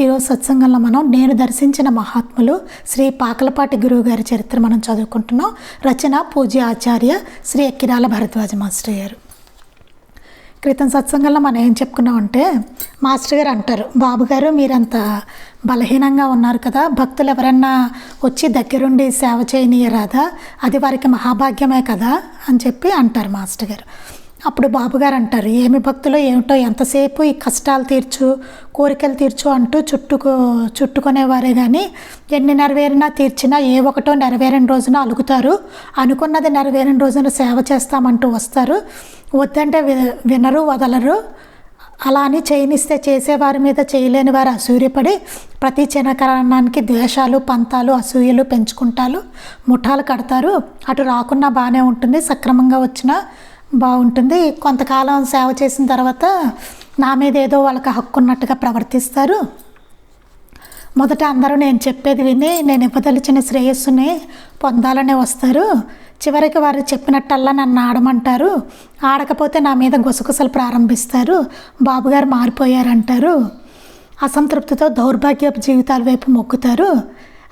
ఈరోజు సత్సంగంలో మనం నేను దర్శించిన మహాత్ములు శ్రీ పాకలపాటి గురువు గారి చరిత్ర మనం చదువుకుంటున్నాం. రచన పూజ్య ఆచార్య శ్రీ ఎక్కిరాల భరద్వాజ మాస్టర్ గారు. క్రితం సత్సంగంలో మనం ఏం చెప్పుకున్నామంటే మాస్టర్ గారు అంటారు బాబు గారు మీరంత బలహీనంగా ఉన్నారు కదా భక్తులు ఎవరన్నా వచ్చి దగ్గరుండి సేవ చేయనీయరాదా? అది వారికి మహాభాగ్యమే కదా అని చెప్పి అంటారు మాస్టర్ గారు. అప్పుడు బాబుగారు అంటారు ఏమి భక్తులు ఏమిటో ఎంతసేపు ఈ కష్టాలు తీర్చు కోరికలు తీర్చు అంటూ చుట్టుకు చుట్టుకునేవారే కానీ ఎన్ని నెరవేరినా తీర్చినా ఏ ఒకటో నెరవేరిన రోజున అలుగుతారు. అనుకున్నది నెరవేరిన రోజున సేవ చేస్తామంటూ వస్తారు. వద్దంటే వి- వినరు వదలరు. అలా అని చేయనిస్తే చేసేవారి మీద చేయలేని వారు అసూయపడి ప్రతి చిన్నకరణానికి ద్వేషాలు పంతాలు అసూయలు పెంచుకుంటారు. ముఠాలు కడతారు. అటు రాకున్నా బాగానే ఉంటుంది. సక్రమంగా వచ్చినా బాగుంటుంది. కొంతకాలం సేవ చేసిన తర్వాత నా మీద ఏదో వాళ్ళకి హక్కు ఉన్నట్టుగా ప్రవర్తిస్తారు. మొదట అందరూ నేను చెప్పేది విని నేను ఇవ్వదలిచిన శ్రేయస్సుని పొందాలనే వస్తారు. చివరికి వారు చెప్పినట్టల్లా నన్ను ఆడమంటారు. ఆడకపోతే నా మీద గుసగుసలు ప్రారంభిస్తారు. బాబుగారు మారిపోయారంటారు. అసంతృప్తితో దౌర్భాగ్యపు జీవితాల వైపు మొక్కుతారు.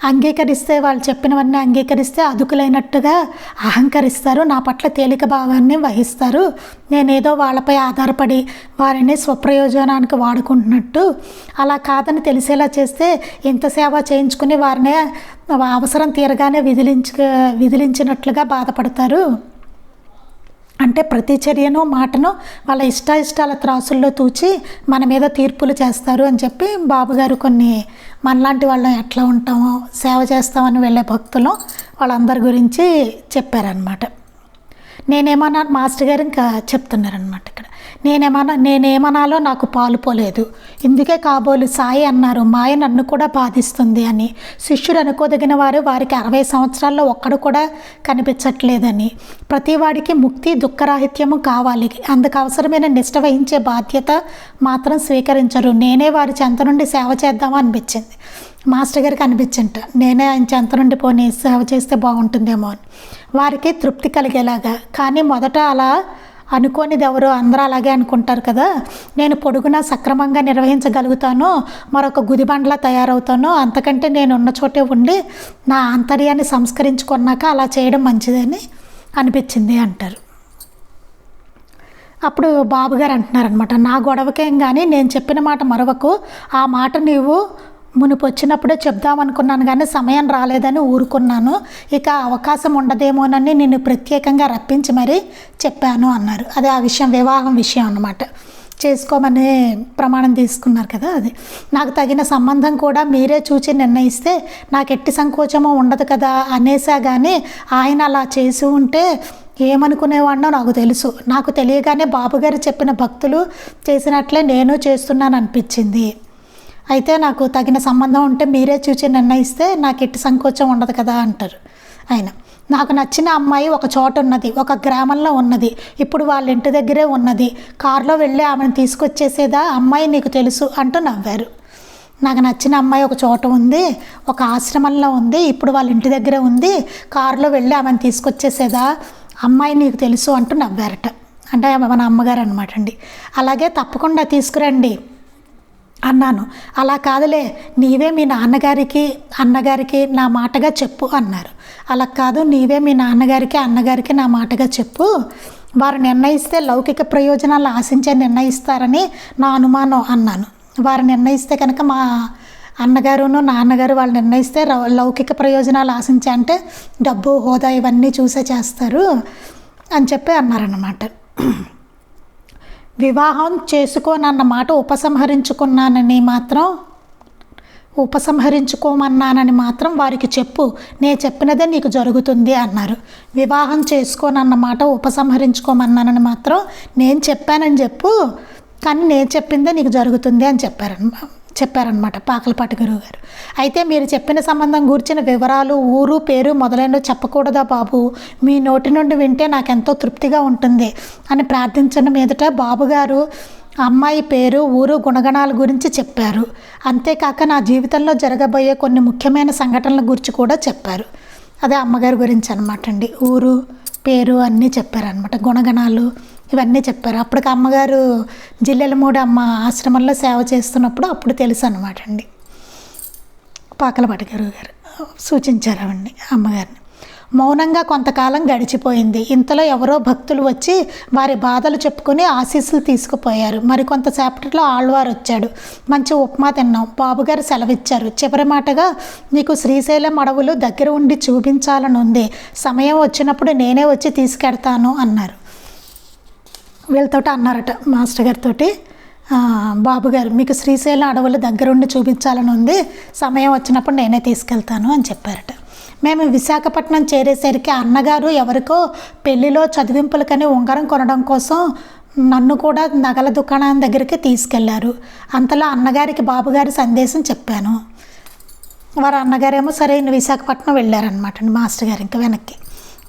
అంగీకరిస్తే వాళ్ళు చెప్పినవన్నీ అంగీకరిస్తే అదుకులైనట్టుగా అహంకరిస్తారు. నా పట్ల తేలిక భావాన్ని వహిస్తారు. నేనేదో వాళ్ళపై ఆధారపడి వారిని స్వప్రయోజనానికి వాడుకుంటున్నట్టు అలా కాదని తెలిసేలా చేస్తే ఇంత సేవ చేయించుకుని వారిని అవసరం తీరగానే విధిలించ విదిలించినట్లుగా బాధపడతారు. అంటే ప్రతి చర్యను మాటను వాళ్ళ ఇష్ట ఇష్టాల త్రాసుల్లో తూచి మన మీద తీర్పులు చేస్తారు అని చెప్పి బాబుగారు కొన్ని మనలాంటి వాళ్ళం ఎట్లా ఉంటామో సేవ చేస్తామని వెళ్ళే భక్తులు వాళ్ళందరి గురించి చెప్పారనమాట నేనేమన్నా మాస్టర్ గారు ఇంకా చెప్తున్నారనమాట ఇక్కడ. నేనేమన్నా నేనేమనాలో నాకు పాలు పోలేదు. ఇందుకే కాబోలు సాయి అన్నారు. మాయ నన్ను కూడా బాధిస్తుంది అని. శిష్యుడు అనుకోదగిన వారు వారికి అరవై సంవత్సరాల్లో ఒక్కడు కూడా కనిపించట్లేదని. ప్రతి వాడికి ముక్తి దుఃఖరాహిత్యము కావాలి. అందుకు అవసరమైన నిష్ట వహించే బాధ్యత మాత్రం స్వీకరించరు. నేనే వారి చెంత నుండి సేవ చేద్దామా అనిపించింది. మాస్టర్ గారికి అనిపించింట. నేనే ఆయన చెంత నుండి పోనీ సేవ చేస్తే బాగుంటుందేమో అని. వారికి తృప్తి కలిగేలాగా. కానీ మొదట అలా అనుకోనిది ఎవరు అందరూ అలాగే అనుకుంటారు కదా. నేను పొడుగునా సక్రమంగా నిర్వహించగలుగుతాను మరొక గుదిబండలా తయారవుతాను అంతకంటే నేను ఉన్న చోటే ఉండి నా ఆంతర్యాన్ని సంస్కరించుకున్నాక అలా చేయడం మంచిదని అనిపించింది అంటారు. అప్పుడు బాబుగారు అంటున్నారనమాట నా గొడవకేం కానీ నేను చెప్పిన మాట మరొకకు ఆ మాట నీవు మునుపు వచ్చినప్పుడే చెప్దామనుకున్నాను కానీ సమయం రాలేదని ఊరుకున్నాను. ఇక అవకాశం ఉండదేమోనని నిన్ను ప్రత్యేకంగా రప్పించి మరీ చెప్పాను అన్నారు. అదే ఆ విషయం వివాహం విషయం అన్నమాట. చేసుకోమని ప్రమాణం తీసుకున్నారు కదా అది. నాకు తగిన సంబంధం కూడా మీరే చూచి నిర్ణయిస్తే నాకు ఎట్టి సంకోచమో ఉండదు కదా అనేసా కానీ ఆయన అలా చేసి ఉంటే ఏమనుకునేవాడినో నాకు తెలుసు. నాకు తెలియగానే బాబుగారు చెప్పిన భక్తులు చేసినట్లే నేను చేస్తున్నాను అనిపించింది అయితే నాకు తగిన సంబంధం ఉంటే మీరే చూసి నిర్ణయిస్తే నాకు ఎట్టి సంకోచం ఉండదు కదా అంటారు ఆయన. నాకు నచ్చిన అమ్మాయి ఒక చోట ఉన్నది ఒక గ్రామంలో ఉన్నది ఇప్పుడు వాళ్ళ ఇంటి దగ్గరే ఉన్నది. కారులో వెళ్ళి ఆమెను తీసుకొచ్చేసేదా? అమ్మాయి నీకు తెలుసు అంటూ నవ్వారు. నాకు నచ్చిన అమ్మాయి ఒక చోట ఉంది ఒక ఆశ్రమంలో ఉంది ఇప్పుడు వాళ్ళ ఇంటి దగ్గరే ఉంది. కారులో వెళ్ళి ఆమెను తీసుకొచ్చేసేదా? అమ్మాయి నీకు తెలుసు అంటూ నవ్వారట. అంటే మన అమ్మగారు అనమాట అండి. అలాగే తప్పకుండా తీసుకురండి. అన్నాను. అలా కాదులే నీవే మీ నాన్నగారికి అన్నగారికి నా మాటగా చెప్పు అన్నారు. అలా కాదు నీవే మీ నాన్నగారికి అన్నగారికి నా మాటగా చెప్పు. వారు నిర్ణయిస్తే లౌకిక ప్రయోజనాలు ఆశించే నిర్ణయిస్తారని నా అనుమానం అన్నాను. వారు నిర్ణయిస్తే కనుక మా అన్నగారును నాన్నగారు వాళ్ళు నిర్ణయిస్తే లౌకిక ప్రయోజనాలు ఆశించే అంటే డబ్బు హోదా ఇవన్నీ చూసే చేస్తారు అని చెప్పి అన్నారన్నమాట. వివాహం చేసుకోనన్న మాట ఉపసంహరించుకున్నానని మాత్రం ఉపసంహరించుకోమన్నానని మాత్రం వారికి చెప్పు. నేను చెప్పినదే నీకు జరుగుతుంది అన్నారు. వివాహం చేసుకోనన్న మాట ఉపసంహరించుకోమన్నానని మాత్రం నేను చెప్పానని చెప్పు. కానీ నేను చెప్పిందే నీకు జరుగుతుంది అని చెప్పారన్నమాట చెప్పారనమాట పాకలపాటి గురువు గారు. అయితే మీరు చెప్పిన సంబంధం గురించిన వివరాలు ఊరు పేరు మొదలైనవి చెప్పకూడదా బాబు? మీ నోటి నుండి వింటే నాకు ఎంతో తృప్తిగా ఉంటుంది అని ప్రార్థించడం మీదట బాబుగారు అమ్మాయి పేరు ఊరు గుణగణాల గురించి చెప్పారు. అంతేకాక నా జీవితంలో జరగబోయే కొన్ని ముఖ్యమైన సంఘటనల గురించి కూడా చెప్పారు. అదే అమ్మగారి గురించి అనమాట అండి. ఊరు పేరు అన్నీ చెప్పారనమాట గుణగణాలు ఇవన్నీ చెప్పారు. అప్పటికి అమ్మగారు జిల్లెలమూడి అమ్మ ఆశ్రమంలో సేవ చేస్తున్నప్పుడు అప్పుడు తెలుసు అనమాట అండి. పాకలపాటి గురువు గారు సూచించారు అవన్నీ అమ్మగారిని. మౌనంగా కొంతకాలం గడిచిపోయింది. ఇంతలో ఎవరో భక్తులు వచ్చి వారి బాధలు చెప్పుకొని ఆశీస్సులు తీసుకుపోయారు. మరి కొంతసేపటిలో ఆళ్వారు వచ్చాడు. మంచి ఉప్మా తిన్నాం. బాబుగారు సెలవిచ్చారు. చివరి మాటగా నీకు శ్రీశైలం అడవులు దగ్గర ఉండి చూపించాలని ఉంది సమయం వచ్చినప్పుడు నేనే వచ్చి తీసుకెడతాను అన్నారు. వీళ్ళతోటి అన్నారట మాస్టర్ గారితో బాబు గారు మీకు శ్రీశైలం అడవులు దగ్గరుండి చూపించాలని ఉంది. సమయం వచ్చినప్పుడు నేనే తీసుకెళ్తాను అని చెప్పారట. మేము విశాఖపట్నం చేరేసరికి అన్నగారు ఎవరికో పెళ్ళిలో చదివింపులకని ఉంగరం కొనడం కోసం నన్ను కూడా నగల దుకాణం దగ్గరికి తీసుకెళ్ళారు. అంతలో అన్నగారికి బాబుగారి సందేశం చెప్పాను. వారు అన్నగారేమో సరే విశాఖపట్నం వెళ్ళారనమాట మాస్టర్ గారు ఇంకా వెనక్కి.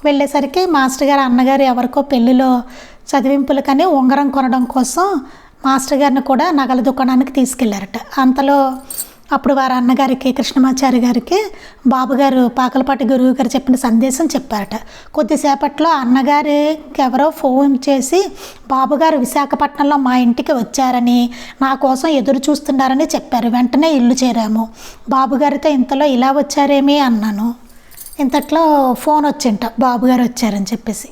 వెళ్ళేసరికి మాస్టర్ గారు అన్నగారు ఎవరికో పెళ్ళిలో చదివింపులకని ఉంగరం కొనడం కోసం మాస్టర్ గారిని కూడా నగల దుకాణానికి తీసుకెళ్ళారట. అంతలో అప్పుడు వారి అన్నగారికి కృష్ణమాచారి గారికి బాబుగారు పాకలపాటి గురువు గారు చెప్పిన సందేశం చెప్పారట. కొద్దిసేపట్లో అన్నగారికి ఎవరో ఫోన్ చేసి బాబుగారు విశాఖపట్నంలో మా ఇంటికి వచ్చారని నా కోసం ఎదురు చూస్తున్నారని చెప్పారు. వెంటనే ఇల్లు చేరాము. బాబుగారితో ఇంతలో ఇలా వచ్చారేమి? అన్నాను. ఇంతట్లో ఫోన్ వచ్చింట. బాబుగారు వచ్చారని చెప్పేసి.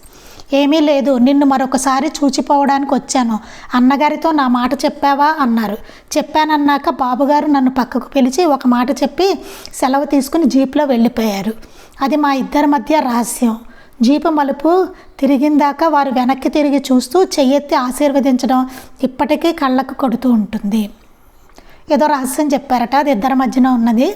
ఏమీ లేదు నిన్ను మరొకసారి చూచిపోవడానికి వచ్చాను. అన్నగారితో నా మాట చెప్పావా? అన్నారు. చెప్పానన్నాక బాబుగారు నన్ను పక్కకు పిలిచి ఒక మాట చెప్పి సెలవు తీసుకుని జీప్లో వెళ్ళిపోయారు. అది మా ఇద్దరి మధ్య రహస్యం. జీపు మలుపు తిరిగిందాక వారు వెనక్కి తిరిగి చూస్తూ చెయ్యెత్తి ఆశీర్వదించడం ఇప్పటికీ కళ్ళకు కొడుతూ ఉంటుంది. ఏదో రహస్యం చెప్పారట అది ఇద్దరి మధ్యన ఉన్నది.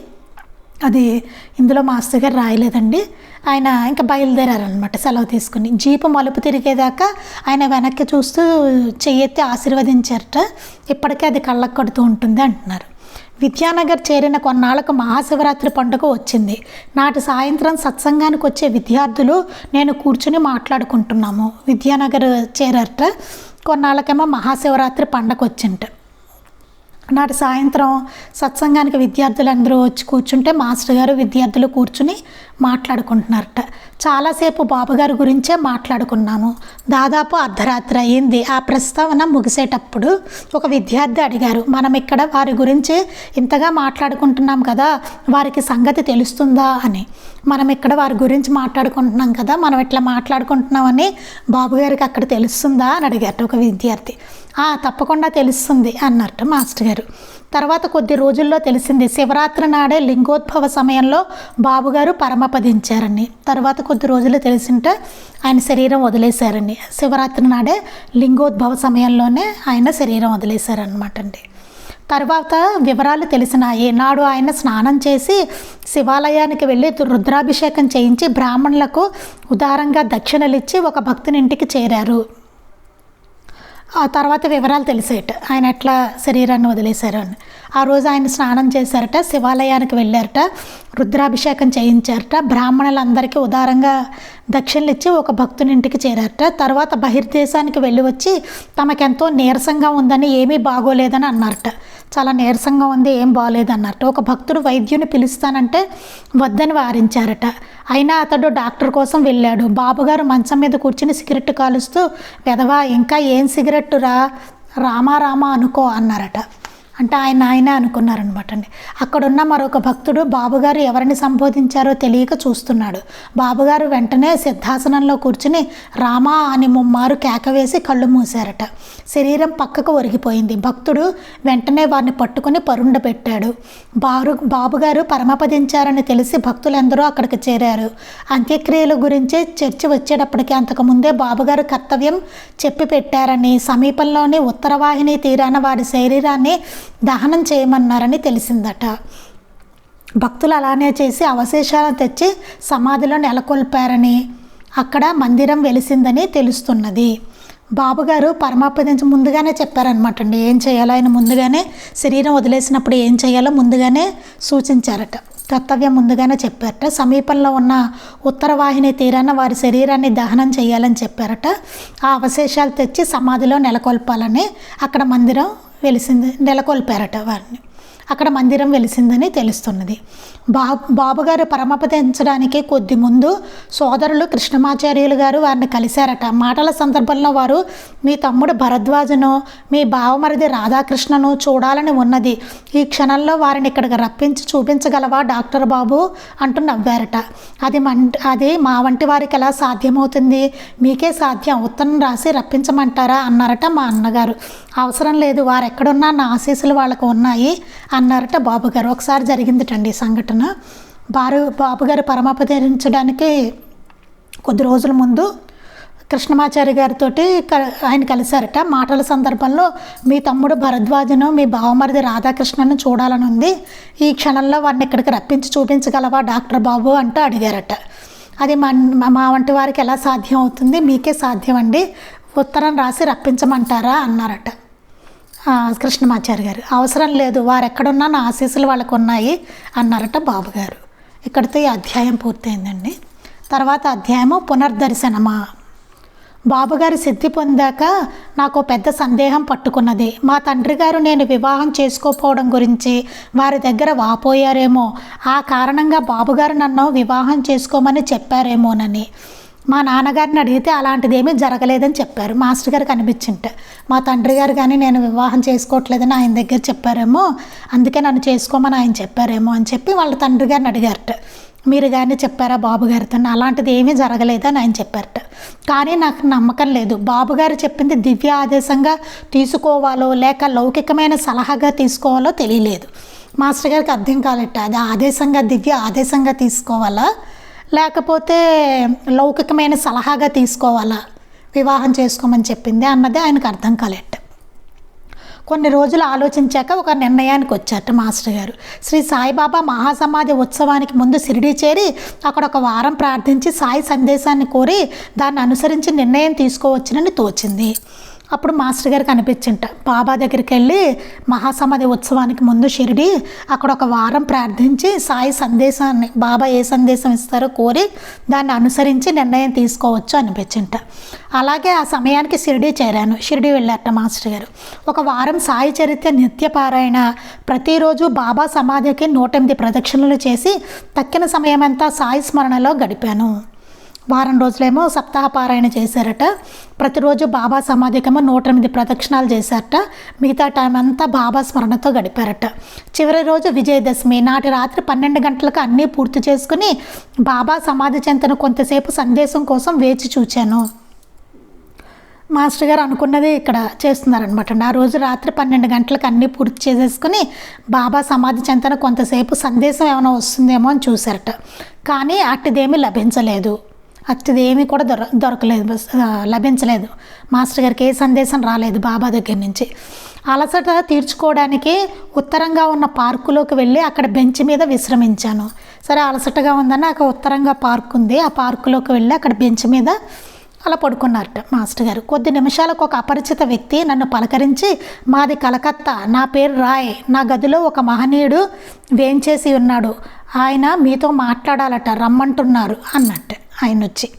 అది ఇందులో మాస్టర్ గారు రాయలేదండి. ఆయన ఇంకా బయలుదేరారనమాట సెలవు తీసుకుని. జీపు మలుపు తిరిగేదాకా ఆయన వెనక్కి చూస్తూ చెయ్యెత్తి ఆశీర్వదించారట. ఇప్పటికే అది కళ్ళకు కడుతూ ఉంటుంది అంటున్నారు. విద్యానగర్ చేరిన కొన్నాళ్ళకు మహాశివరాత్రి పండుగ వచ్చింది. నాటి సాయంత్రం సత్సంగానికి వచ్చే విద్యార్థులు నేను కూర్చుని మాట్లాడుకుంటున్నాము. విద్యానగర్ చేరట కొన్నాళ్ళకేమో మహాశివరాత్రి పండగ వచ్చింట నాటి సాయంత్రం సత్సంగానికి విద్యార్థులందరూ వచ్చి కూర్చుంటే మాస్టర్ గారు విద్యార్థులు కూర్చుని మాట్లాడుకుంటున్నారట. చాలాసేపు బాబుగారి గురించే మాట్లాడుకున్నాము. దాదాపు అర్ధరాత్రి అయ్యింది. ఆ ప్రస్తావన ముగిసేటప్పుడు ఒక విద్యార్థి అడిగారు మనం ఇక్కడ వారి గురించి ఇంతగా మాట్లాడుకుంటున్నాం కదా వారికి సంగతి తెలుస్తుందా? అని. మనం ఇక్కడ వారి గురించి మాట్లాడుకుంటున్నాం కదా మనం ఇట్లా మాట్లాడుకుంటున్నామని బాబుగారికి అక్కడ తెలుస్తుందా? అని అడిగారు ఒక విద్యార్థి. తప్పకుండా తెలుస్తుంది అన్నట్టు మాస్టర్ గారు. తర్వాత కొద్ది రోజుల్లో తెలిసింది శివరాత్రి నాడే లింగోద్భవ సమయంలో బాబుగారు పరమపదించారని. తర్వాత కొద్ది రోజులు తెలిసింటే ఆయన శరీరం వదిలేశారని. శివరాత్రి నాడే లింగోద్భవ సమయంలోనే ఆయన శరీరం వదిలేశారనమాట అండి. తర్వాత వివరాలు తెలిసినాయి. నాడు ఆయన స్నానం చేసి శివాలయానికి వెళ్ళి రుద్రాభిషేకం చేయించి బ్రాహ్మణులకు ఉదారంగా దక్షిణలిచ్చి ఒక భక్తుని ఇంటికి చేరారు. ఆ తర్వాత వివరాలు తెలిసేట. ఆయన ఎట్లా శరీరాన్ని వదిలేశారు అని. ఆ రోజు ఆయన స్నానం చేశారట శివాలయానికి వెళ్ళారట రుద్రాభిషేకం చేయించారట. బ్రాహ్మణులందరికీ ఉదారంగా దక్షిణలిచ్చి ఒక భక్తుని ఇంటికి చేరారట. తర్వాత బహిర్దేశానికి వెళ్ళి వచ్చి తమకెంతో నీరసంగా ఉందని ఏమీ బాగోలేదని అన్నారట. చాలా నీరసంగా ఉంది ఏం బాగోలేదన్నట్టు ఒక భక్తుడు వైద్యుని పిలుస్తానంటే వద్దని వారించారట. అయినా అతడు డాక్టర్ కోసం వెళ్ళాడు. బాబుగారు మంచం మీద కూర్చుని సిగరెట్ కాలుస్తూ పెదవా ఇంకా ఏం సిగరెట్ రా రామా రామా అనుకో అన్నారట. అంటే ఆయన ఆయన అనుకున్నారనమాట అండి. అక్కడున్న మరొక భక్తుడు బాబుగారు ఎవరిని సంబోధించారో తెలియక చూస్తున్నాడు. బాబుగారు వెంటనే సిద్ధాసనంలో కూర్చుని రామా అని ముమ్మారు కేకవేసి కళ్ళు మూశారట. శరీరం పక్కకు ఒరిగిపోయింది. భక్తుడు వెంటనే వారిని పట్టుకుని పరుండ పెట్టాడు. బారు బాబుగారు పరమపదించారని తెలిసి భక్తులందరూ అక్కడికి చేరారు. అంత్యక్రియల గురించి చర్చ వచ్చేటప్పటికి అంతకుముందే బాబుగారు కర్తవ్యం చెప్పి పెట్టారని సమీపంలోని ఉత్తరవాహిని తీరాన వారి శరీరాన్ని దహనం చేయమన్నారని తెలిసిందట. భక్తులు అలానే చేసి అవశేషాలను తెచ్చి సమాధిలో నెలకొల్పారని అక్కడ మందిరం వెలిసిందని తెలుస్తున్నది. బాబుగారు పరమాపదించి ముందుగానే చెప్పారనమాట అండి. ఏం చేయాలో ఆయన ముందుగానే శరీరం వదిలేసినప్పుడు ఏం చేయాలో ముందుగానే సూచించారట. కర్తవ్యం ముందుగానే చెప్పారట. సమీపంలో ఉన్న ఉత్తర వాహిని తీరాన వారి శరీరాన్ని దహనం చేయాలని చెప్పారట. ఆ అవశేషాలు తెచ్చి సమాధిలో నెలకొల్పాలని అక్కడ మందిరం వెలిసింది నెలకొల్పారట వారిని. అక్కడ మందిరం వెలిసిందని తెలుస్తున్నది. బా బాబుగారు పరమపదించడానికి కొద్ది ముందు సోదరులు కృష్ణమాచార్యులు గారు వారిని కలిశారట. మాటల సందర్భంలో వారు మీ తమ్ముడు భరద్వాజను మీ బావమరిది రాధాకృష్ణను చూడాలని ఉన్నది. ఈ క్షణంలో వారిని ఇక్కడికి రప్పించి చూపించగలవా డాక్టర్ బాబు? అంటూ నవ్వారట. అది మం అది మా వంటి వారికి ఎలా సాధ్యమవుతుంది? మీకే సాధ్యం. ఉత్తరం రాసి రప్పించమంటారా? అన్నారట మా అన్నగారు. అవసరం లేదు వారు ఎక్కడున్నా నా ఆశీస్సులు వాళ్ళకు ఉన్నాయి అన్నారట బాబుగారు. ఒకసారి జరిగిందిటండి సంఘటన. బారు బాబుగారు పరమపదించడానికి కొద్ది రోజుల ముందు కృష్ణమాచారి గారితో ఆయన కలిశారట. మాటల సందర్భంలో మీ తమ్ముడు భరద్వాజను మీ బావమరిది రాధాకృష్ణను చూడాలని ఉంది. ఈ క్షణంలో వారిని ఇక్కడికి రప్పించి చూపించగలవా డాక్టర్ బాబు? అంటూ అడిగారట. అది మా మా వంటి వారికి ఎలా సాధ్యం అవుతుంది? మీకే సాధ్యం అండి ఉత్తరం రాసి రప్పించమంటారా? అన్నారట. కృష్ణమాచారి గారు అవసరం లేదు వారు ఎక్కడున్నా నా ఆశీస్సులు వాళ్ళకు ఉన్నాయి అన్నారట బాబుగారు. ఇక్కడితో ఈ అధ్యాయం పూర్తయిందండి. తర్వాత అధ్యాయము పునర్దర్శనమా? బాబుగారు సిద్ధి పొందాక నాకు పెద్ద సందేహం పట్టుకున్నది. మా తండ్రి గారు నేను వివాహం చేసుకోపోవడం గురించి వారి దగ్గర వాపోయారేమో. ఆ కారణంగా బాబుగారు నన్ను వివాహం చేసుకోమని చెప్పారేమోనని. మా నాన్నగారిని అడిగితే అలాంటిదేమీ జరగలేదని చెప్పారు. మాస్టర్ గారు కనిపించింట. మా తండ్రి గారు కానీ నేను వివాహం చేసుకోవట్లేదని ఆయన దగ్గర చెప్పారేమో అందుకే నన్ను చేసుకోమని ఆయన చెప్పారేమో అని చెప్పి వాళ్ళ తండ్రి గారిని అడిగారట. మీరు కానీ చెప్పారా బాబు గారితో? అలాంటిది ఏమీ జరగలేదని ఆయన చెప్పారట. కానీ నాకు నమ్మకం లేదు. బాబుగారు చెప్పింది దివ్య ఆదేశంగా తీసుకోవాలో లేక లౌకికమైన సలహాగా తీసుకోవాలో తెలియలేదు. మాస్టర్ గారికి అర్థం కాలట. అది ఆదేశంగా దివ్య ఆదేశంగా తీసుకోవాలా? లేకపోతే లౌకికమైన సలహాగా తీసుకోవాలా? వివాహం చేసుకోమని చెప్పింది. అన్నది ఆయనకు అర్థం కాలేట కొన్ని రోజులు ఆలోచించాక ఒక నిర్ణయానికి వచ్చారట మాస్టర్ గారు. శ్రీ సాయిబాబా మహాసమాధి ఉత్సవానికి ముందు షిరిడి చేరి అక్కడ ఒక వారం ప్రార్థించి సాయి సందేశాన్ని కోరి దాన్ని అనుసరించి నిర్ణయం తీసుకోవచ్చునని తోచింది. అప్పుడు మాస్టర్ గారికి కనిపించింట బాబా దగ్గరికి వెళ్ళి మహాసమాధి ఉత్సవానికి ముందు షిరిడి అక్కడ ఒక వారం ప్రార్థించి సాయి సందేశాన్ని బాబా ఏ సందేశం ఇస్తారో కోరి దాన్ని అనుసరించి నిర్ణయం తీసుకోవచ్చు అనిపించింట. అలాగే ఆ సమయానికి షిరిడి చేరాను. షిరిడి వెళ్ళారట మాస్టర్ గారు. ఒక వారం సాయి చరిత్ర నిత్యపారాయణ ప్రతిరోజు బాబా సమాధికి నూట ఎనిమిది ప్రదక్షిణలు చేసి తక్కిన సమయమంతా సాయి స్మరణలో గడిపాను. వారం రోజులేమో సప్తాహ పారాయణ చేశారట. ప్రతిరోజు బాబా సమాధికేమో నూట ఎనిమిది ప్రదక్షిణాలు చేశారట. మిగతా టైం అంతా బాబా స్మరణతో గడిపారట. చివరి రోజు విజయదశమి నాటి రాత్రి పన్నెండు గంటలకు అన్నీ పూర్తి చేసుకుని బాబా సమాధి చెంతన కొంతసేపు సందేశం కోసం వేచి చూచాను. మాస్టర్ గారు అనుకున్నది ఇక్కడ చేస్తున్నారనమాట ఆ రోజు రాత్రి పన్నెండు గంటలకు అన్నీ పూర్తి చేసేసుకుని బాబా సమాధి చెంతన కొంతసేపు సందేశం ఏమైనా వస్తుందేమో అని చూశారట. కానీ అట్టిదేమీ లభించలేదు. అట్టిదేమీ కూడా దొర దొరకలేదు లభించలేదు. మాస్టర్ గారికి ఏ సందేశం రాలేదు బాబా దగ్గర నుంచి. అలసట తీర్చుకోవడానికి ఉత్తరంగా ఉన్న పార్కులోకి వెళ్ళి అక్కడ బెంచ్ మీద విశ్రమించాను. సరే అలసటగా ఉందని అక్కడ ఉత్తరంగా పార్క్ ఉంది. ఆ పార్కులోకి వెళ్ళి అక్కడ బెంచ్ మీద అలా పడుకున్నారట మాస్టర్ గారు. కొద్ది నిమిషాలకు ఒక అపరిచిత వ్యక్తి నన్ను పలకరించి మాది కలకత్తా నా పేరు రాయ్. నా గదిలో ఒక మహనీయుడు వేంచేసి ఉన్నాడు. ఆయన మీతో మాట్లాడాలట రమ్మంటున్నారు అన్నట్టు. ఆయన వచ్చి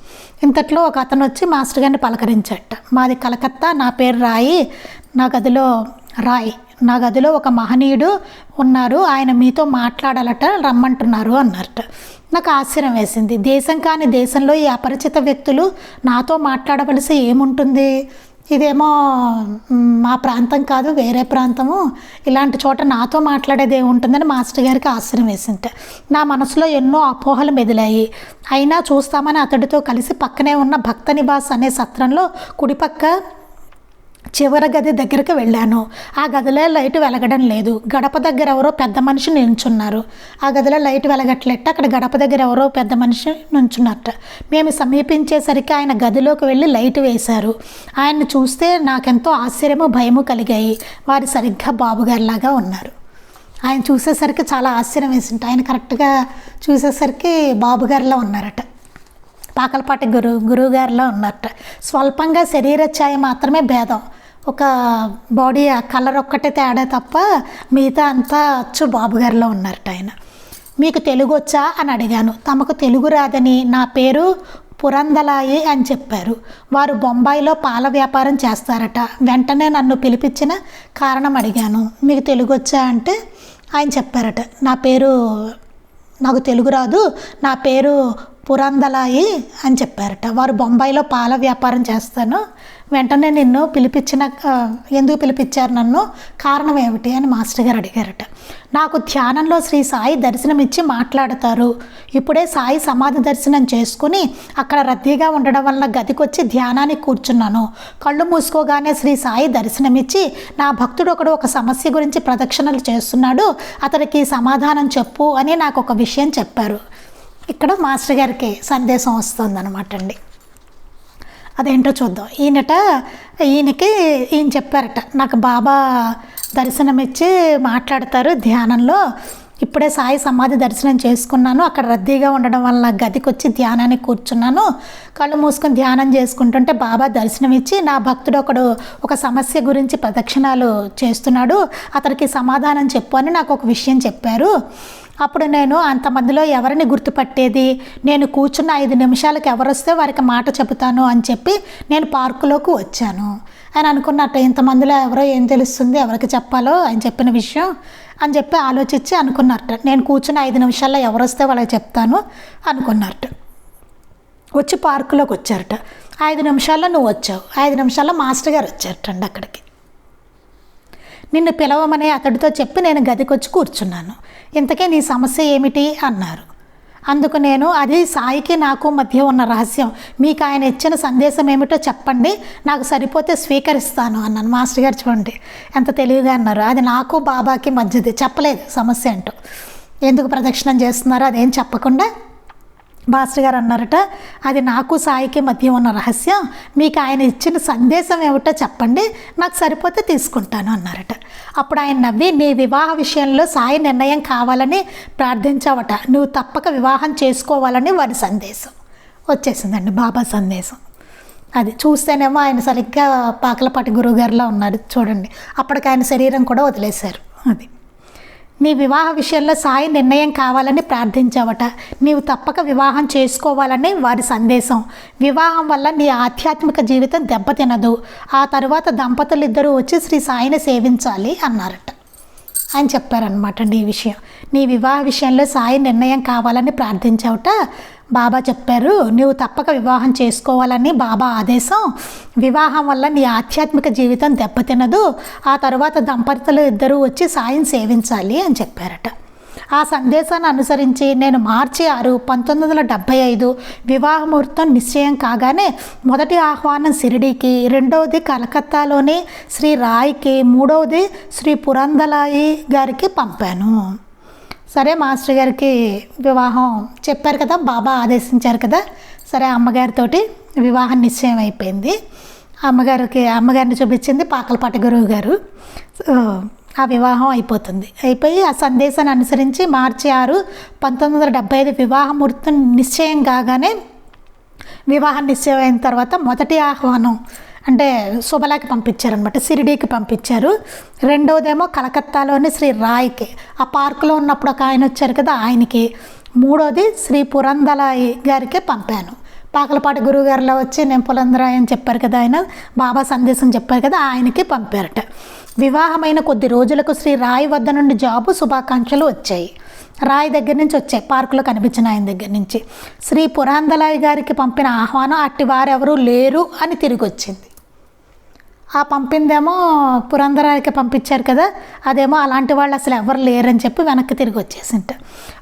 ఇంతట్లో ఒక అతను వచ్చి మాస్టర్ గారిని పలకరించట మాది కలకత్తా నా పేరు రాయి నా గదిలో రాయ్ నా గదిలో ఒక మహనీయుడు ఉన్నారు ఆయన మీతో మాట్లాడాలట రమ్మంటున్నారు అన్నారట నాకు ఆశ్చర్యం వేసింది. దేశం కాని దేశంలో ఈ అపరిచిత వ్యక్తులు నాతో మాట్లాడవలసి ఏముంటుంది? ఇదేమో మా ప్రాంతం కాదు వేరే ప్రాంతము. ఇలాంటి చోట నాతో మాట్లాడేది ఉంటుందని మాస్టర్ గారికి ఆశ్చర్యం వేసింట. నా మనసులో ఎన్నో అపోహలు మెదిలాయి. అయినా చూస్తామని అతడితో కలిసి పక్కనే ఉన్న భక్త నివాస్ అనే సత్రంలో కుడిపక్క చివరి గది దగ్గరికి వెళ్ళాను. ఆ గదిలో లైట్ వెలగడం లేదు. గడప దగ్గర ఎవరో పెద్ద మనిషి నిల్చున్నారు. ఆ గదిలో లైట్ వెలగట్లెట్ట. అక్కడ గడప దగ్గర ఎవరో పెద్ద మనిషి నుంచున్నట్ట. మేము సమీపించేసరికి ఆయన గదిలోకి వెళ్ళి లైట్ వేశారు. ఆయన్ని చూస్తే నాకెంతో ఆశ్చర్యము భయము కలిగాయి. వారు సరిగ్గా బాబుగారిలాగా ఉన్నారు. ఆయన చూసేసరికి చాలా ఆశ్చర్యం వేసింట. ఆయన కరెక్ట్గా చూసేసరికి బాబుగారిలా ఉన్నారట. పాకలపాటి గురు గురువుగారిలో ఉన్నట్టు స్వల్పంగా శరీర ఛాయ మాత్రమే భేదం. ఒక బాడీ కలర్ ఒక్కటే తేడా తప్ప మిగతా అంతా అచ్చు బాబుగారిలో ఉన్నారట ఆయన. మీకు తెలుగు వచ్చా అని అడిగాను. తమకు తెలుగు రాదని నా పేరు పురందలాయి అని చెప్పారు. వారు బొంబాయిలో పాల వ్యాపారం చేస్తారట. వెంటనే నన్ను పిలిపించిన కారణం అడిగాను. మీకు తెలుగు వచ్చా అంటే ఆయన చెప్పారట. నా పేరు నాకు తెలుగు రాదు. నా పేరు పురందలాయి అని చెప్పారట. వారు బొంబాయిలో పాల వ్యాపారం చేస్తాను. వెంటనే నిన్ను పిలిపించిన ఎందుకు పిలిపించారు నన్ను? కారణం ఏమిటి అని మాస్టర్ గారు అడిగారట. నాకు ధ్యానంలో శ్రీ సాయి దర్శనమిచ్చి మాట్లాడతారు. ఇప్పుడే సాయి సమాధి దర్శనం చేసుకుని అక్కడ రద్దీగా ఉండడం వల్ల గదికొచ్చి ధ్యానానికి కూర్చున్నాను. కళ్ళు మూసుకోగానే శ్రీ సాయి దర్శనమిచ్చి నా భక్తుడు ఒకడు ఒక సమస్య గురించి ప్రదక్షిణలు చేస్తున్నాడు. అతనికి సమాధానం చెప్పు అని నాకు ఒక విషయం చెప్పారు. ఇక్కడ మాస్టర్ గారికి సందేశం వస్తుందన్నమాట అండి అదేంటో చూద్దాం. ఈయనట ఈయనకి ఈయన చెప్పారట నాకు బాబా దర్శనం ఇచ్చి మాట్లాడతారు ధ్యానంలో. ఇప్పుడే సాయి సమాధి దర్శనం చేసుకున్నాను. అక్కడ రద్దీగా ఉండడం వల్ల గదికి వచ్చి ధ్యానానికి కూర్చున్నాను. కళ్ళు మూసుకొని ధ్యానం చేసుకుంటుంటే బాబా దర్శనం ఇచ్చి నా భక్తుడు ఒకడు ఒక సమస్య గురించి ప్రదక్షిణాలు చేస్తున్నాడు. అతనికి సమాధానం చెప్పు అని నాకు ఒక విషయం చెప్పారు. అప్పుడు నేను అంతమందిలో ఎవరిని గుర్తుపట్టేది? నేను కూర్చున్న ఐదు నిమిషాలకు ఎవరు వస్తే వారికి మాట చెబుతాను అని చెప్పి నేను పార్కులోకి వచ్చాను. అని అనుకున్నట్టు ఇంతమందిలో ఎవరో ఏం తెలుస్తుంది ఎవరికి చెప్పాలో అని చెప్పిన విషయం అని చెప్పి ఆలోచించి అనుకున్నట్టు. నేను కూర్చున్న ఐదు నిమిషాల్లో ఎవరు వస్తే వాళ్ళకి చెప్తాను అనుకున్నట్టు. వచ్చి పార్కులోకి వచ్చారట. ఐదు నిమిషాల్లో నువ్వు వచ్చావు. ఐదు నిమిషాల్లో మాస్టర్ గారు వచ్చారటండి అక్కడికి. నిన్ను పిలవమని అతడితో చెప్పి నేను గదికొచ్చి కూర్చున్నాను. ఇంతకే నీ సమస్య ఏమిటి? అన్నారు. అందుకు నేను అది సాయికి నాకు మధ్య ఉన్న రహస్యం. మీకు ఆయన ఇచ్చిన సందేశం ఏమిటో చెప్పండి. నాకు సరిపోతే స్వీకరిస్తాను అన్నాను మాస్టర్ గారు చూడండి. ఎంత తెలివిగా అన్నారు. అది నాకు బాబాకి మధ్యది. చెప్పలేదు. సమస్య అంటూ ఎందుకు ప్రదక్షిణం చేస్తున్నారో? అదేం చెప్పకుండా మాస్టర్ గారు అన్నారట అది నాకు సాయికి మధ్య ఉన్న రహస్యం మీకు ఆయన ఇచ్చిన సందేశం ఏమిటో చెప్పండి నాకు సరిపోతే తీసుకుంటాను అన్నారట. అప్పుడు ఆయన నవ్వి నీ వివాహ విషయంలో సాయి నిర్ణయం కావాలని ప్రార్థించావట నువ్వు తప్పక వివాహం చేసుకోవాలని వారి సందేశం. వచ్చేసిందండి బాబా సందేశం. అది చూస్తేనేమో ఆయన సరిగ్గా పాకలపాటి గురువుగారిలో ఉన్నారు చూడండి. అప్పటికి ఆయన శరీరం కూడా వదిలేశారు అది. నీ వివాహ విషయంలో సాయి నిర్ణయం కావాలని ప్రార్థించావట. నీవు తప్పక వివాహం చేసుకోవాలని వారి సందేశం. వివాహం వల్ల నీ ఆధ్యాత్మిక జీవితం దెబ్బతినదు. ఆ తరువాత దంపతులు ఇద్దరూ వచ్చి శ్రీ సాయిని సేవించాలి అన్నారట. అని చెప్పారనమాట అండి ఈ విషయం. నీ వివాహ విషయంలో సాయి నిర్ణయం కావాలని ప్రార్థించావుట? బాబా చెప్పారు నువ్వు తప్పక వివాహం చేసుకోవాలని బాబా ఆదేశం. వివాహం వల్ల నీ ఆధ్యాత్మిక జీవితం దెబ్బతినదు. ఆ తర్వాత దంపతులు ఇద్దరూ వచ్చి సాయం సేవించాలి అని చెప్పారట. ఆ సందేశాన్ని అనుసరించి నేను మార్చి ఆరు పంతొమ్మిది వందల డెబ్భై ఐదు వివాహ ముహూర్తం నిశ్చయం కాగానే మొదటి ఆహ్వానం షిరిడీకి రెండవది కలకత్తాలోని శ్రీ రాయ్కి మూడవది శ్రీ పురందలాయి గారికి పంపాను. సరే మాస్టర్ గారికి వివాహం చెప్పారు కదా బాబా ఆదేశించారు కదా సరే అమ్మగారితోటి వివాహం నిశ్చయం అయిపోయింది. అమ్మగారికి అమ్మగారిని చూపించింది పాకలపాటి గురువు గారు. సో, ఆ వివాహం అయిపోతుంది. అయిపోయి ఆ సందేశాన్ని అనుసరించి మార్చి ఆరు పంతొమ్మిది వందల డెబ్బై ఐదు వివాహ ముహూర్తం నిశ్చయం కాగానే వివాహం నిశ్చయం అయిన తర్వాత మొదటి ఆహ్వానం అంటే శుభలాకి పంపించారనమాట సిరిడీకి పంపించారు. రెండవదేమో కలకత్తాలోని శ్రీ రాయ్కి. ఆ పార్కులో ఉన్నప్పుడు ఒక ఆయన వచ్చారు కదా ఆయనకి. మూడోది శ్రీ పురందలాయి గారికి పంపాను. పాకలపాటి గురువుగారిలో వచ్చి నేను పులందరాయ్ అని చెప్పారు కదా ఆయన బాబా సందేశం చెప్పారు కదా ఆయనకి పంపారట. వివాహమైన కొద్ది రోజులకు శ్రీ రాయ్ వద్ద నుండి జాబు శుభాకాంక్షలు వచ్చాయి. రాయ్ దగ్గర నుంచి వచ్చాయి. పార్కులో కనిపించిన ఆయన దగ్గర నుంచి. శ్రీ పురాందలాయ్ గారికి పంపిన ఆహ్వానం అట్టి వారెవరూ లేరు అని తిరిగి వచ్చింది ఆ పంపిందేమో పురంధరాయికి పంపించారు కదా అదేమో అలాంటి వాళ్ళు అసలు ఎవరు లేరని చెప్పి వెనక్కి తిరిగి వచ్చేసింట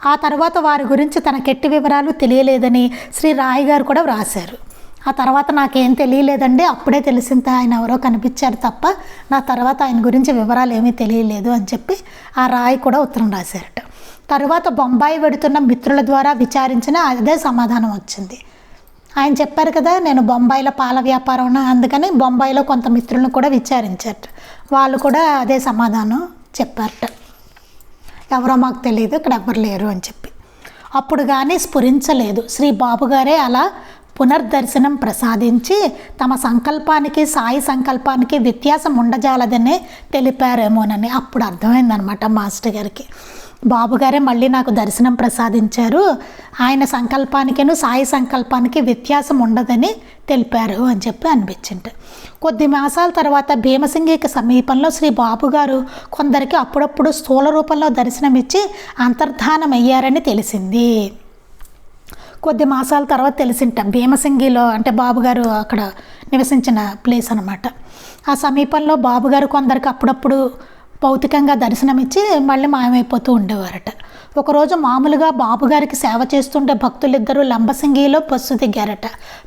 ఆ తర్వాత వారి గురించి తనకెట్టి వివరాలు తెలియలేదని శ్రీ రాయ్ గారు కూడా వ్రాశారు. ఆ తర్వాత నాకేం తెలియలేదండి. అప్పుడే తెలిసింది ఆయన ఎవరో కనిపించారు తప్ప నా తర్వాత ఆయన గురించి వివరాలు ఏమీ తెలియలేదు అని చెప్పి ఆ రాయి కూడా ఉత్తరం రాశారట. తర్వాత బొంబాయి వెడుతున్న మిత్రుల ద్వారా విచారించిన అదే సమాధానం వచ్చింది. ఆయన చెప్పారు కదా నేను బొంబాయిలో పాల వ్యాపారం అందుకని బొంబాయిలో కొంత మిత్రులను కూడా విచారించారట. వాళ్ళు కూడా అదే సమాధానం చెప్పారట. ఎవరో మాకు తెలియదు ఇక్కడ ఎవ్వరు లేరు అని చెప్పి. అప్పుడు కానీ స్ఫురించలేదు. శ్రీ బాబు గారే అలా పునర్దర్శనం ప్రసాదించి తమ సంకల్పానికి సాయి సంకల్పానికి వ్యత్యాసం ఉండజాలదని తెలిపారేమోనని అప్పుడు అర్థమైందనమాట మాస్టర్ గారికి. బాబుగారే మళ్ళీ నాకు దర్శనం ప్రసాదించారు. ఆయన సంకల్పానికిను సాయి సంకల్పానికి వ్యత్యాసం ఉండదని తెలిపారు అని చెప్పి అనిపించింది. కొద్ది మాసాల తర్వాత భీమసింగికి సమీపంలో శ్రీ బాబుగారు కొందరికి అప్పుడప్పుడు స్థూల రూపంలో దర్శనమిచ్చి అంతర్ధానం అయ్యారని తెలిసింది. కొద్ది మాసాల తర్వాత తెలిసింట. భీమసింగిలో అంటే బాబుగారు అక్కడ నివసించిన ప్లేస్ అనమాట ఆ సమీపంలో బాబుగారు కొందరికి అప్పుడప్పుడు భౌతికంగా దర్శనమిచ్చి మళ్ళీ మాయమైపోతూ ఉండేవారట. ఒకరోజు మామూలుగా బాబుగారికి సేవ చేస్తుంటే భక్తులిద్దరూ లంబసింగిలో బస్సు దిగారట.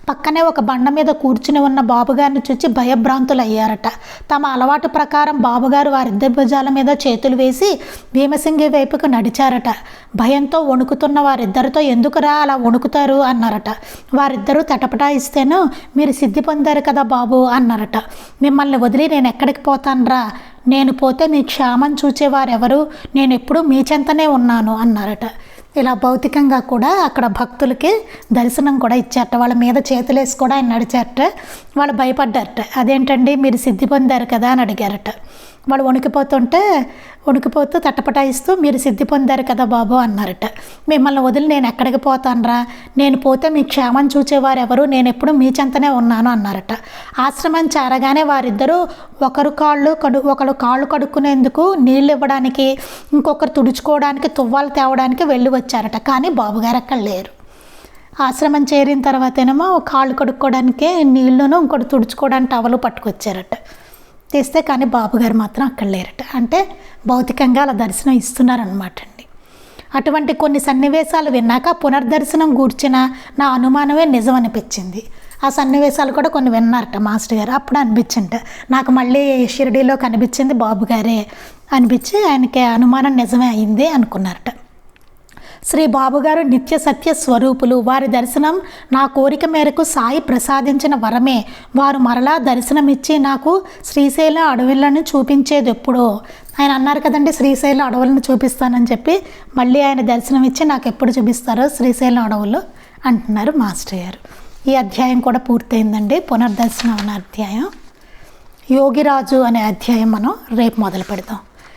పక్కనే ఒక బండ మీద కూర్చుని ఉన్న బాబుగారిని చూచి భయభ్రాంతులు అయ్యారట తమ అలవాటు ప్రకారం బాబుగారు వారిద్దరి భుజాల మీద చేతులు వేసి భీమసింగి వైపుకు నడిచారట. భయంతో వణుకుతున్న వారిద్దరితో ఎందుకురా అలా వణుకుతారు? అన్నారట. వారిద్దరూ తటపటాయిస్తేను మీరు సిద్ధి పొందారు కదా బాబు అన్నారట. మిమ్మల్ని వదిలి నేను ఎక్కడికి పోతానురా? నేను పోతే మీ క్షేమం చూచేవారెవరు? నేను ఎప్పుడూ మీ చెంతనే ఉన్నాను అన్నారట. ఇలా భౌతికంగా కూడా అక్కడ భక్తులకి దర్శనం కూడా ఇచ్చారట. వాళ్ళ మీద చేతులేసి కూడా ఆయన నడిచారట. వాళ్ళు భయపడ్డారట. అదేంటండి మీరు సిద్ధి పొందారు కదా అని అడిగారట. వాళ్ళు వణికిపోతుంటే వణికిపోతూ తట్టపటాయిస్తూ మీరు సిద్ధి పొందారు కదా బాబు అన్నారట. మిమ్మల్ని వదిలి నేను ఎక్కడికి పోతానరా? నేను పోతే మీ క్షేమం చూచేవారు ఎవరు నేను ఎప్పుడు మీ చెంతనే ఉన్నాను అన్నారట. ఆశ్రమం చేరగానే వారిద్దరూ ఒకరు కాళ్ళు కడు ఒకరు కాళ్ళు కడుక్కునేందుకు నీళ్ళు ఇవ్వడానికి ఇంకొకరు తుడుచుకోవడానికి తువ్వాలు తేవడానికి వెళ్ళి వచ్చారట. కానీ బాబుగారు అక్కడ లేరు. ఆశ్రమం చేరిన తర్వాతేనేమో కాళ్ళు కడుక్కోవడానికే నీళ్ళను ఇంకోటి తుడుచుకోవడానికి టవలు పట్టుకొచ్చారట. తీస్తే కానీ బాబుగారు మాత్రం అక్కడ లేరట. అంటే భౌతికంగా అలా దర్శనం ఇస్తున్నారనమాట అండి. అటువంటి కొన్ని సన్నివేశాలు విన్నాక పునర్దర్శనం గూర్చిన నా అనుమానమే నిజం అనిపించింది ఆ సన్నివేశాలు కూడా కొన్ని విన్నారట మాస్టర్ గారు. అప్పుడు అనిపించింట. నాకు మళ్ళీ షిరిడీలో కనిపించింది బాబుగారే అనిపించి ఆయనకి అనుమానం నిజమే అయింది అనుకున్నారట. శ్రీ బాబుగారు నిత్య సత్య స్వరూపులు. వారి దర్శనం నా కోరిక మేరకు సాయి ప్రసాదించిన వరమే. వారు మరలా దర్శనమిచ్చి నాకు శ్రీశైలం అడవులను చూపించేది ఎప్పుడో ఆయన అన్నారు కదండి శ్రీశైలం అడవులను చూపిస్తానని చెప్పి. మళ్ళీ ఆయన దర్శనం ఇచ్చి నాకు ఎప్పుడు చూపిస్తారో శ్రీశైలం అడవులు అంటున్నారు మాస్టర్ గారు. ఈ అధ్యాయం కూడా పూర్తయిందండి. పునర్దర్శనం అనే అధ్యాయం. యోగిరాజు అనే అధ్యాయం మనం రేపు మొదలు పెడతాం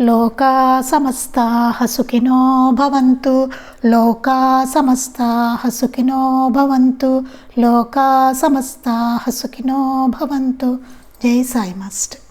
లోకా సమస్తా సుఖినో భవంతు లోకా సమస్తా సుఖినో భవంతు లోకా సమస్తా సుఖినో భవంతు జై సాయి మాస్టర్